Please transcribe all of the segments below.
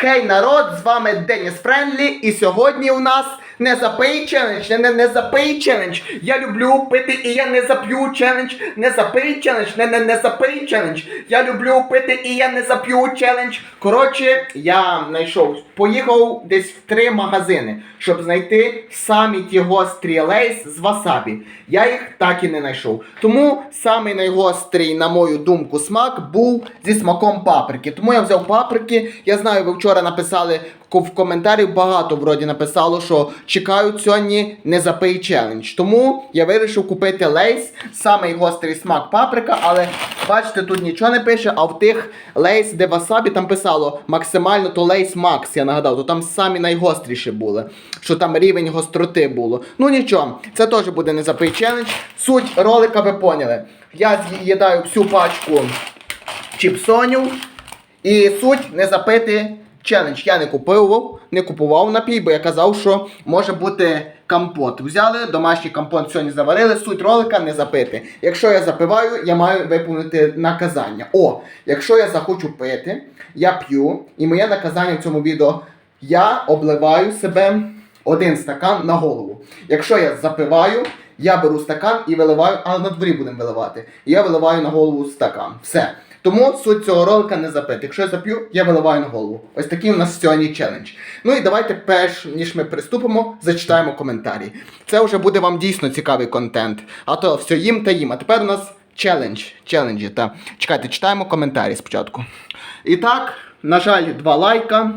Хей народ, з вами Деніс Френлі, і сьогодні у нас не запий челендж, не, не, не запий челендж. Я люблю пити і я не зап'ю челендж, не запий челендж, не, не, не запий челендж. Я люблю пити і я не зап'ю челендж. Коротше, я знайшов, поїхав десь в три магазини, щоб знайти самі ті гострі лейс з васабі. Я їх так і не знайшов. Тому самий найгострий, на мою думку, смак був зі смаком паприки. Тому я взяв паприки. Я знаю, ви вчора написали в коментарі багато вроді написало, що чекають сьогодні не запий челендж. Тому я вирішив купити лейс, самий гострий смак паприка, але бачите, тут нічого не пише, а в тих лейс, де васабі, там писало максимально то лейс макс, я нагадав, то там самі найгостріші були, що там рівень гостроти було. Ну нічого, це теж буде не запий челендж. Суть ролика ви поняли. Я з'їдаю всю пачку чіпсонів. І суть не запити челендж. Я не купував, не купував напій, бо я казав, що може бути компот. Взяли домашній компот сьогодні заварили. Суть ролика не запити. Якщо я запиваю, я маю виповнити наказання. О, якщо я захочу пити, я п'ю, і моє наказання в цьому відео я обливаю себе один стакан на голову. Якщо я запиваю, я беру стакан і виливаю, а на дворі будемо виливати. І я виливаю на голову стакан. Все. Тому суть цього ролика не запити. Якщо я зап'ю, я виливаю на голову. Ось такий у нас сьогодні челендж. Ну і давайте, перш ніж ми приступимо, зачитаємо коментарі. Це вже буде вам дійсно цікавий контент. А то все їм та їм. А тепер у нас челендж. Челенджі. Та чекайте, читаємо коментарі спочатку. І так, на жаль, два лайка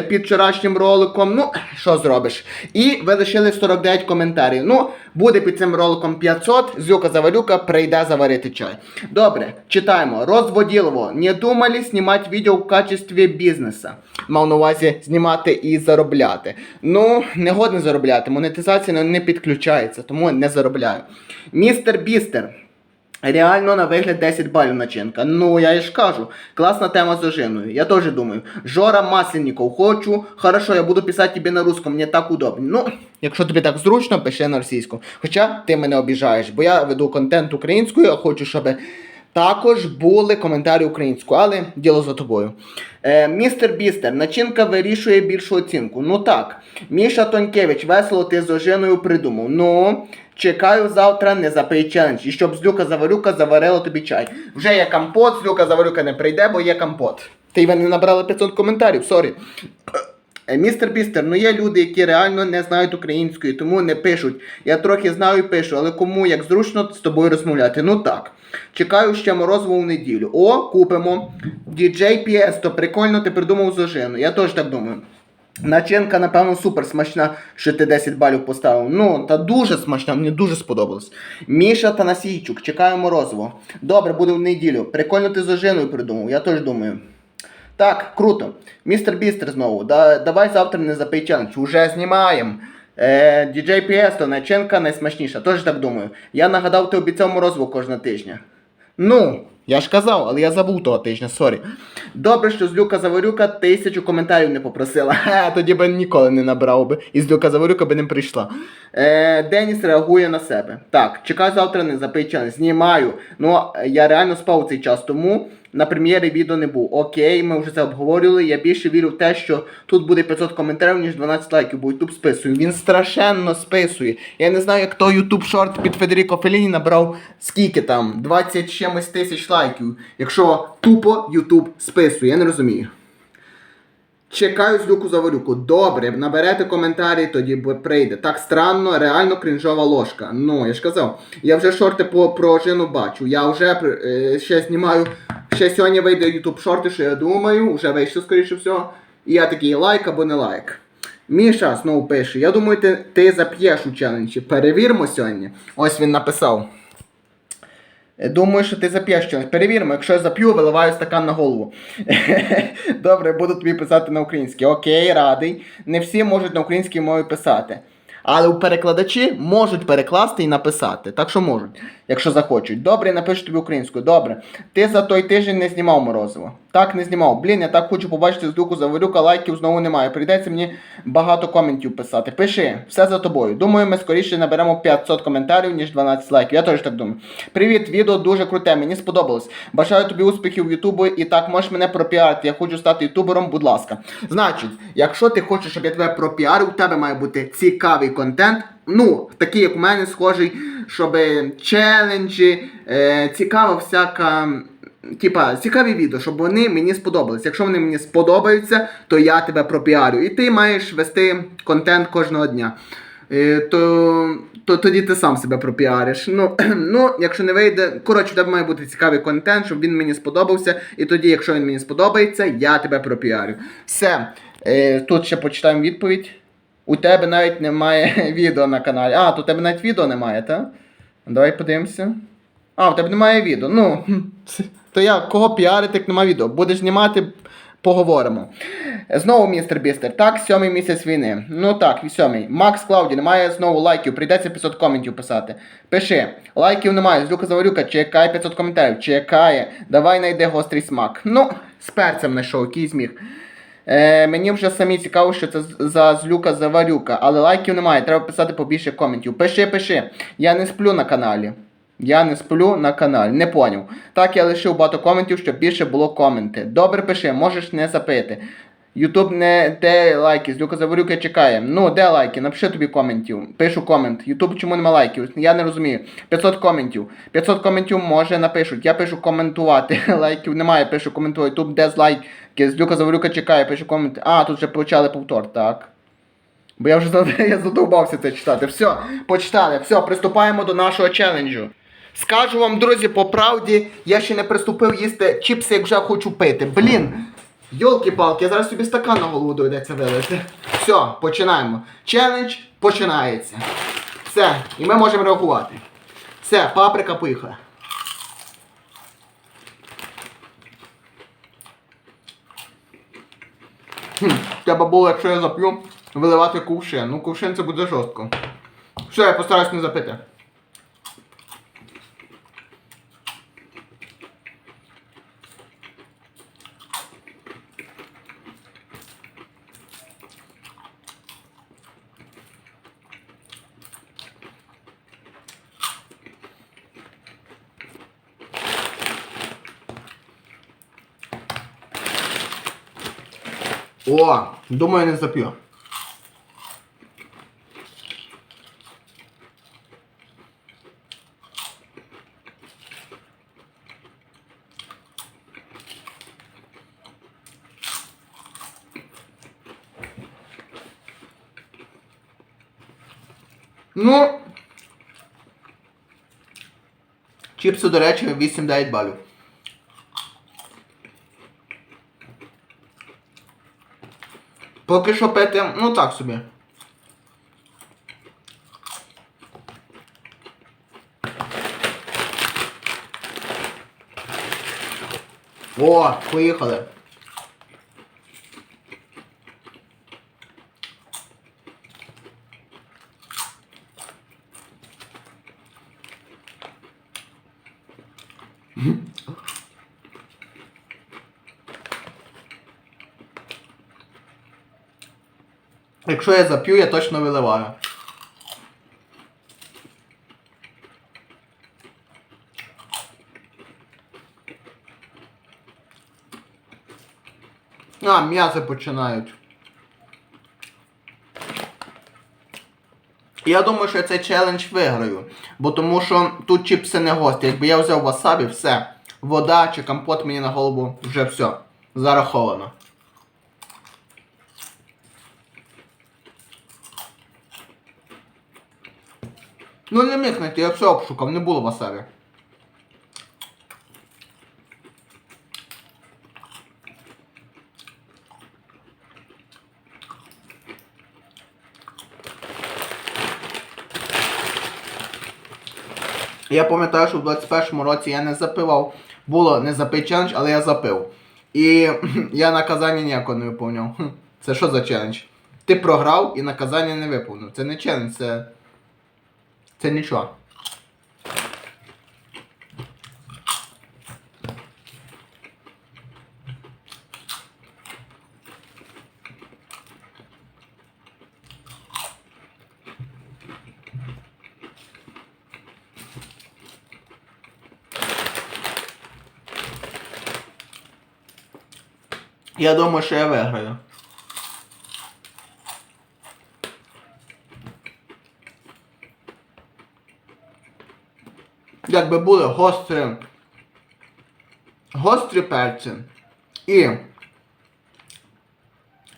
під вчорашнім роликом. Ну, що зробиш? І ви лишили 49 коментарів. Ну, буде під цим роликом 500. Зюка Заварюка прийде заварити чай. Добре, читаємо. Розводілово. Не думали знімати відео в качестві бізнесу. Мав на увазі знімати і заробляти. Ну, не годно заробляти. Монетизація не- не підключається, тому не заробляю. Містер Бістер. Реально на вигляд 10 балів начинка. Ну, я ж кажу, класна тема з ожиною. Я теж думаю. Жора Масленников, хочу. Хорошо, я буду писати тобі на русском, мені так удобно. Ну, якщо тобі так зручно, пиши на російську. Хоча ти мене обіжаєш, бо я веду контент українською, а хочу, щоб також були коментарі українською, але діло за тобою. Е, містер Бістер, начинка вирішує більшу оцінку. Ну так. Міша Тонькевич, весело ти з ожиною придумав. Ну, чекаю завтра не запий челендж. І щоб з Люка Заварюка заварила тобі чай. Вже є компот, з Люка Заварюка не прийде, бо є компот. Ти не набрали 500 коментарів, сорі. Е, Містер Бістер, ну є люди, які реально не знають української, тому не пишуть. Я трохи знаю і пишу, але кому як зручно з тобою розмовляти. Ну так. Чекаю ще морозиво в неділю. О, купимо. DJ PS, то прикольно ти придумав зожину. Я теж так думаю. Начинка, напевно, супер смачна, що ти 10 балів поставив. Ну, та дуже смачна, мені дуже сподобалось. Міша Танасійчук, чекаю морозиво. Добре, буде в неділю. Прикольно ти з ожиною придумав, я теж думаю. Так, круто. Містер Бістер знову. Да, давай завтра не запий челендж. Уже знімаємо. Е, DJ PS, то начинка найсмачніша. Теж так думаю. Я нагадав, ти обіцяв морозиво кожного тижня. Ну, я ж казав, але я забув того тижня, сорі. Добре, що з Люка Заворюка тисячу коментарів не попросила. Ха, тоді би ніколи не набрав би. І з Люка Заворюка би не прийшла. Е, Деніс реагує на себе. Так, чекаю завтра не запий. Знімаю. Ну, я реально спав у цей час, тому на прем'єрі відео не був. Окей, ми вже це обговорювали. Я більше вірю в те, що тут буде 500 коментарів, ніж 12 лайків, бо YouTube списує. Він страшенно списує. Я не знаю, як той YouTube шорт під Федеріко Феліні набрав скільки там, 20 чимось тисяч лайків. Якщо тупо YouTube списує, я не розумію. Чекаю з люку заварюку. Добре, наберете коментарі, тоді прийде. Так странно, реально крінжова ложка. Ну, я ж казав, я вже шорти по про жину бачу. Я вже е, ще знімаю. Ще сьогодні вийде YouTube шорти, що я думаю, вже вийшло, скоріше всього. І я такий лайк або не лайк. Міша знову пише: Я думаю, ти, ти зап'єш у челенджі. Перевіримо сьогодні. Ось він написав. Думаю, що ти зап'єш щось. Перевіримо, якщо я зап'ю, виливаю стакан на голову. Добре, буду тобі писати на українській. Окей, радий. Не всі можуть на українській мові писати. Але у перекладачі можуть перекласти і написати. Так що можуть, якщо захочуть. Добре, напишу тобі українською. Добре. Ти за той тиждень не знімав морозиво. Так не знімав. Блін, я так хочу побачити здуку заварюка, лайків знову немає. Прийдеться мені багато коментів писати. Пиши, все за тобою. Думаю, ми скоріше наберемо 500 коментарів, ніж 12 лайків. Я теж так думаю. Привіт, відео дуже круте, мені сподобалось. Бажаю тобі успіхів в Ютубу і так можеш мене пропіарити. Я хочу стати ютубером, будь ласка. Значить, якщо ти хочеш, щоб я тебе пропіарив, у тебе має бути цікавий контент. Ну, такий, як у мене, схожий, щоб челенджі, е, цікава всяка. Типа, цікаві відео, щоб вони мені сподобались. Якщо вони мені сподобаються, то я тебе пропіарю. І ти маєш вести контент кожного дня. Е, то, то тоді ти сам себе пропіариш. Ну, ну, якщо не вийде, коротше, тебе має бути цікавий контент, щоб він мені сподобався. І тоді, якщо він мені сподобається, я тебе пропіарю. Все. Е, тут ще почитаємо відповідь. У тебе навіть немає відео на каналі. А, то у тебе навіть відео немає, так? Давай подивимося. А, у тебе немає відео. Ну, то я кого піарити, як немає відео. Будеш знімати, поговоримо. Знову містер Бістер. Так, сьомий місяць війни. Ну так, сьомий. Макс Клауді, немає знову лайків, прийдеться 500 коментів писати. Пиши, лайків немає, Злюка Заварюка, чекай 500 коментарів, чекає. Давай найде гострий смак. Ну, з перцем знайшов, який зміг. Е, мені вже самі цікаво, що це за злюка заварюка, але лайків немає, треба писати побільше коментів. Пиши, пиши. Я не сплю на каналі. Я не сплю на каналі. Не поняв. Так я лишив багато коментів, щоб більше було коменти. Добре пиши, можеш не запити. Ютуб не де лайки, Злюка Заварюка чекає. Ну, де лайки? Напиши тобі коментів. Пишу комент. Ютуб чому нема лайків? Я не розумію. 500 коментів. 500 коментів може напишуть. Я пишу коментувати. Лайків немає, пишу коментувати. Ютуб де лайки. Злюка Заварюка чекає, пишу комент. А, тут вже почали повтор, так. Бо я вже я задовбався це читати. Все, почитали. Все, приступаємо до нашого челенджу. Скажу вам, друзі, по правді, я ще не приступив їсти чіпси, як вже хочу пити. Блін. Йолки-палки, я зараз собі стакан на голову доведеться вилити. Все, починаємо. Челендж починається. Все, і ми можемо реагувати. Все, паприка поїхала. Треба було, якщо я зап'ю, виливати кувшин. Ну, кувшин це буде жорстко. Все, я постараюсь не запити. О, думаю, не зап'ю. Ну. Чіпси, до речі, 8-9 балів. Поки що пити, ну так собі. О, поїхали. Якщо я зап'ю, я точно виливаю. А, м'ясо починають. Я думаю, що я цей челендж виграю. Бо тому що тут чіпси не гості. Якби я взяв васабі, все. Вода чи компот мені на голову вже все. Зараховано. Ну не знайти, я все обшукав, не було васабі. Я пам'ятаю, що в 21-му році я не запивав. Було не запий челендж, але я запив. І я наказання ніякого не виповняв. Це що за челендж? Ти програв і наказання не виповнив. Це не челендж, це. Це нічого. Я думаю, що я виграю. Якби були гострі. Гострі перці. І.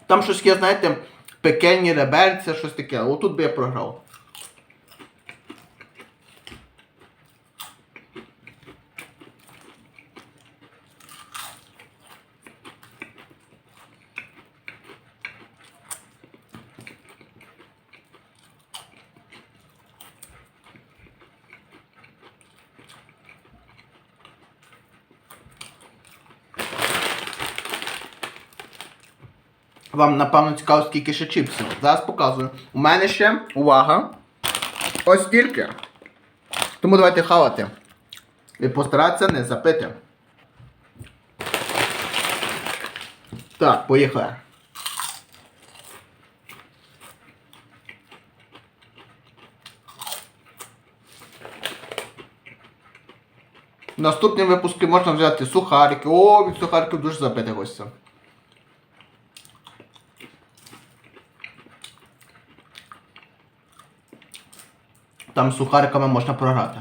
Там щось є, знаєте, пекельні реберця, щось таке. Отут би я програв. Вам, напевно, цікаво, скільки ще чіпсів. Зараз показую. У мене ще, увага, ось стільки. Тому давайте хавати. І постаратися не запити. Так, поїхали. Наступні випуски можна взяти сухарики. О, від сухариків дуже запити гостя. Там сухариками можна програти.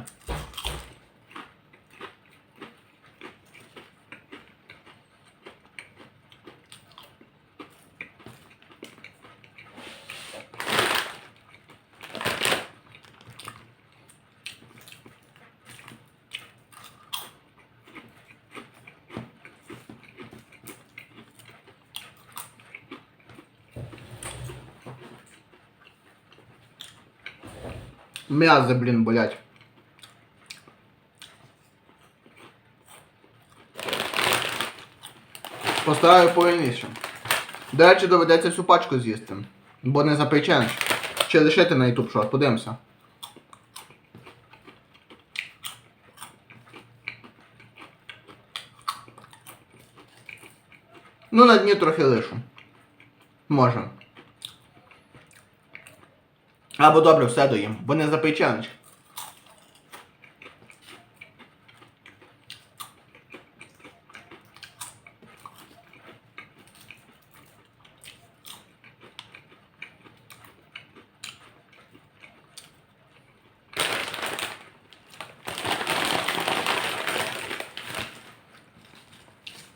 М'язи, блін, болять. Поставлю повільніше. До речі, доведеться всю пачку з'їсти. Бо не запечеш. Чи лишити на YouTube шорт, подивимося. Ну, на дні трохи лишу. Може. Або добре, все доїм, бо не запеченеш.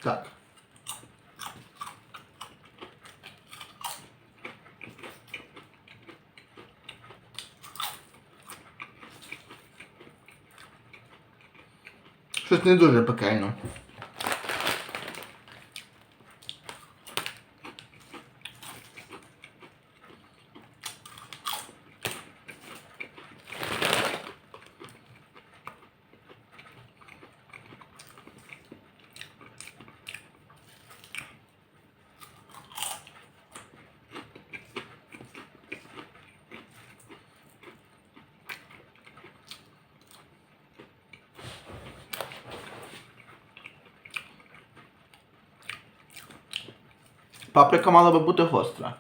Так. Щось не дуже пекельно. Паприка мала би бути гостра.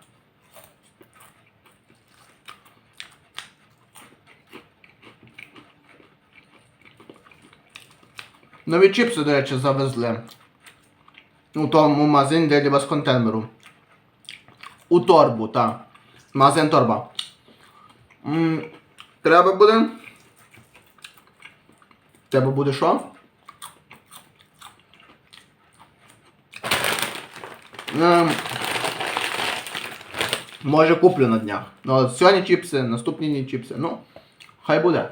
Нові чіпси, до речі, завезли. У тому магазині, де вас контейнеру. У торбу, так. Магазин торба. Треба буде. Треба буде що? Може куплю на днях. Ну, сьогодні чіпси, наступні дні чіпси. Ну, хай буде.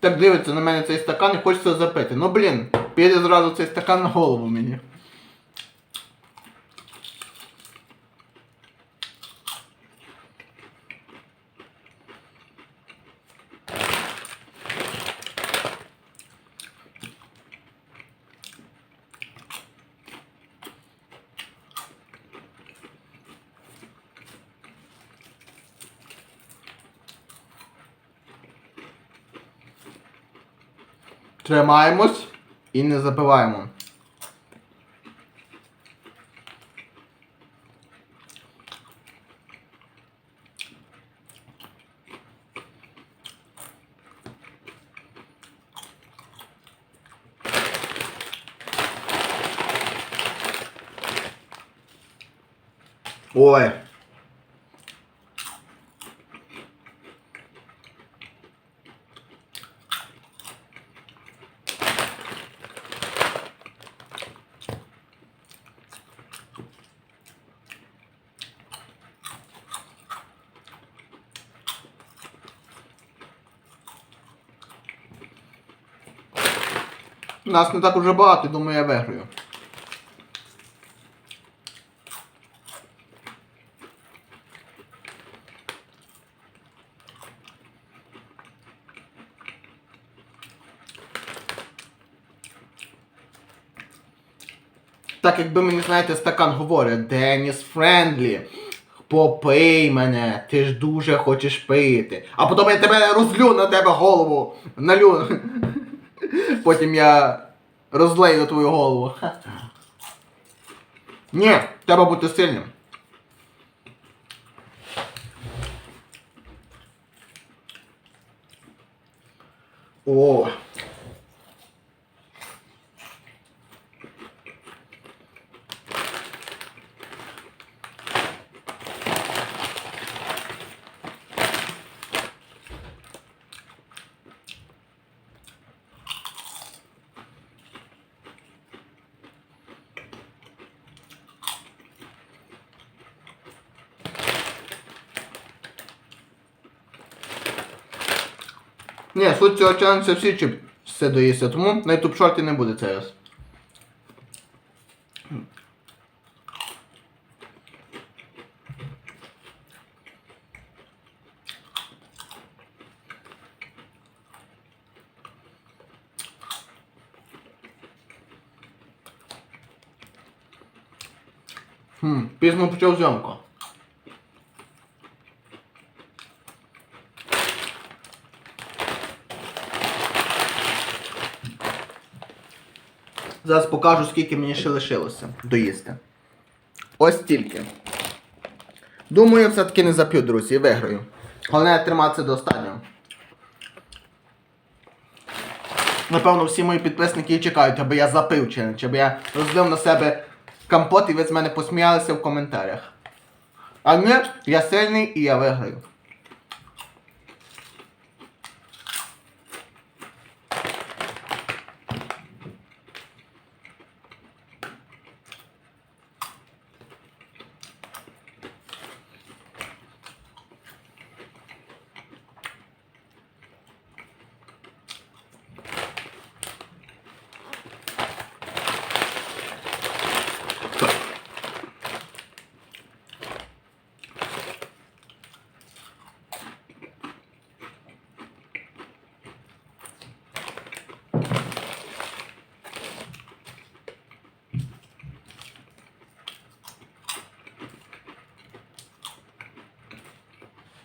Так дивиться на мене цей стакан і хочеться запити. Ну блін, піде зразу цей стакан на голову мені. тримаємось і не забиваємо. Ой. Нас не так уже багато, думаю, я виграю. Так якби мені, знаєте, стакан говорить, Деніс Френдлі, попий мене, ти ж дуже хочеш пити. А потім я тебе розлю на тебе голову. Налю. Потім я розлею твою голову. Ні, треба бути сильним. О. Ні, суть цього челенджа всі чи все доїсться, тому на YouTube шорті не буде цей раз. Хм, пізно почав зйомку. Зараз покажу, скільки мені ще лишилося доїсти. Ось стільки. Думаю, все-таки не зап'ю, друзі, і виграю. Головне триматися до останнього. Напевно, всі мої підписники чекають, аби я запив челендж, аби я розлив на себе компот і ви з мене посміялися в коментарях. А ні, я сильний і я виграю.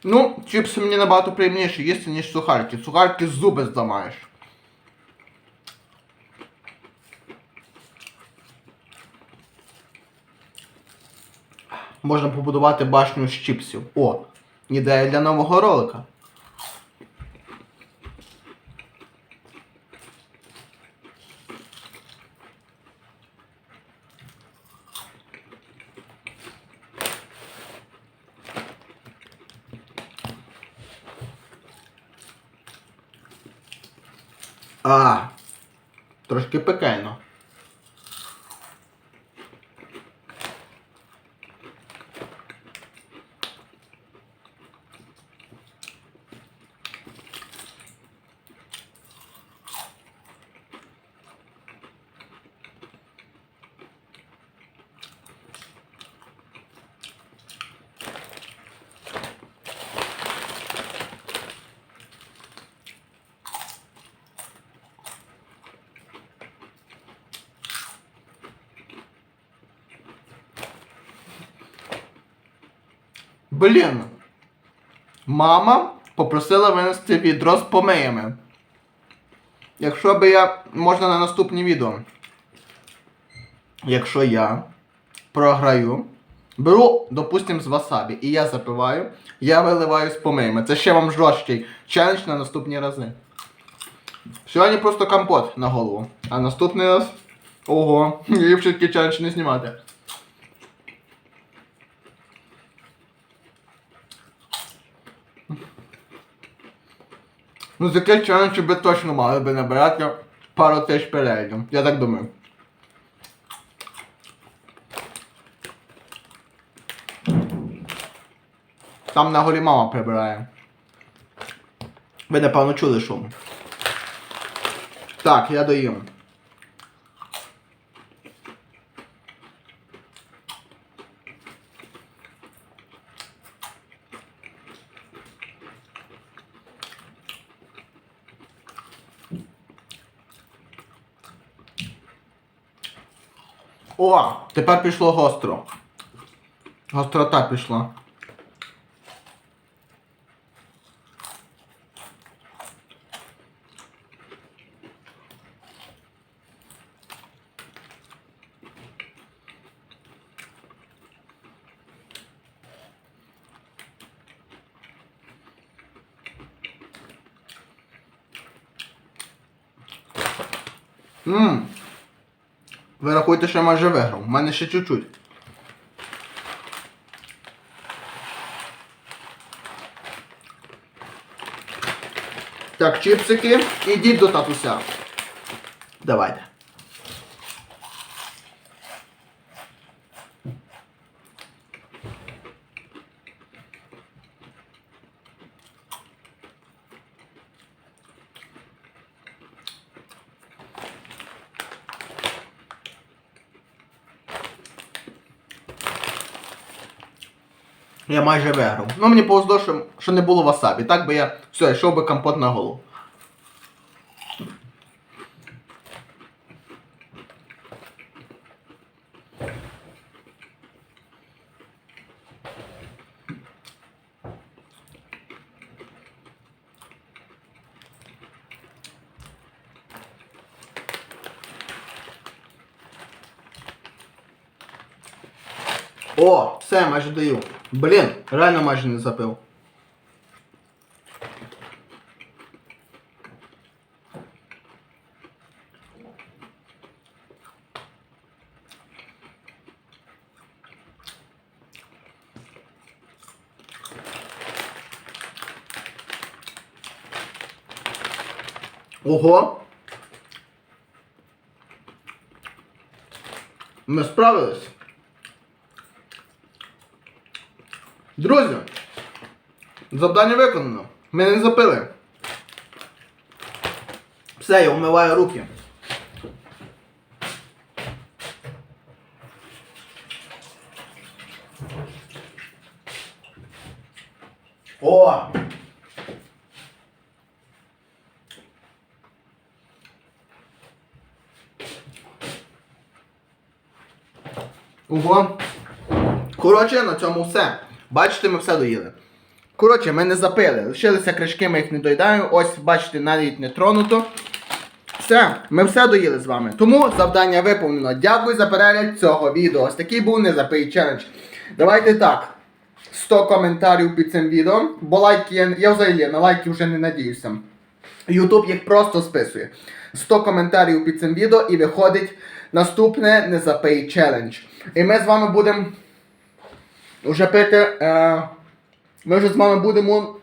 Ну, чіпси мені набагато приємніше їсти, ніж сухарки. Сухарки зуби зламаєш. Можна побудувати башню з чіпсів. О, ідея для нового ролика. А, трошки пекельно. Блін. Мама попросила винести відро з помиями. Якщо би я. Можна на наступні відео. Якщо я програю, беру, допустим, з васабі, і я запиваю, я виливаю з помиями. Це ще вам жорсткий челендж на наступні рази. Сьогодні просто компот на голову. А наступний раз. Ого, ліпше такий челендж не знімати. Ну, за такий челендж би точно мали би набирати пару тисяч переглядів. Я так думаю. Там на горі мама прибирає. Ви напевно чули шум. Так, я доїм. О, тепер пішло гостро. Гострота пішла. Ммм. Ви рахуйте, що я майже виграв. У мене ще чуть-чуть. Так, чіпсики, ідіть до татуся. Давайте. Я майже виграв. Ну мені повезло, що, що не було васабі. Так би я все, йшов би компот на голову. О, все, майже даю. Блін, реально майже не запив. Ого. Ми справились. Друзі, завдання виконано. Ми не запили. Все, я вмиваю руки. О! Ого. Коротше, на цьому все. Бачите, ми все доїли. Коротше, ми не запили. Лишилися кришки, ми їх не доїдаємо. Ось, бачите, навіть не тронуто. Все, ми все доїли з вами. Тому завдання виповнено. Дякую за перегляд цього відео. Ось такий був незапий челендж. Давайте так. 100 коментарів під цим відео. Бо лайки я, я взагалі на лайки вже не надіюся. Ютуб їх просто списує. 100 коментарів під цим відео і виходить наступне незапий челендж. І ми з вами будемо вже пити. Е, ми вже з вами будемо.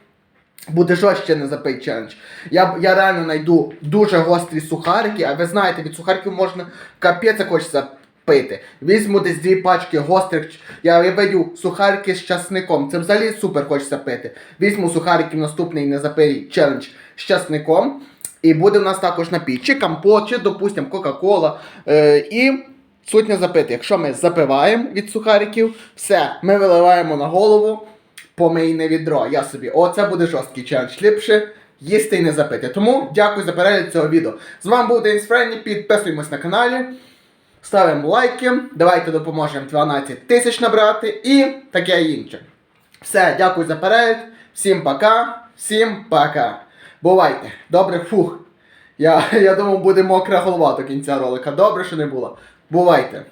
Буде жорстче не запий челендж. Я, я реально знайду дуже гострі сухарики, а ви знаєте, від сухариків можна капець хочеться пити. Візьму десь дві пачки гострих. Я, видю сухарики з часником. Це взагалі супер хочеться пити. Візьму сухарики в наступний незапий челендж з часником. І буде в нас також напій. Чи компот, чи, допустимо, Кока-Кола. Е, і суть запити. Якщо ми запиваємо від сухариків, все, ми виливаємо на голову помийне відро. Я собі. О, це буде жорсткий челендж. Ліпше їсти і не запити. Тому дякую за перегляд цього відео. З вами був Денис Френні. Підписуємось на каналі. Ставимо лайки. Давайте допоможемо 12 тисяч набрати і таке інше. Все, дякую за перегляд. Всім пока. Всім пока. Бувайте. Добре, фух. Я, я думав, буде мокра голова до кінця ролика. Добре, що не було. Бувайте.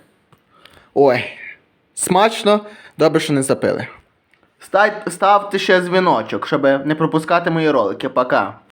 Ой. Смачно, добре, що не запили. Ставте ще дзвіночок, щоб не пропускати мої ролики. Пока.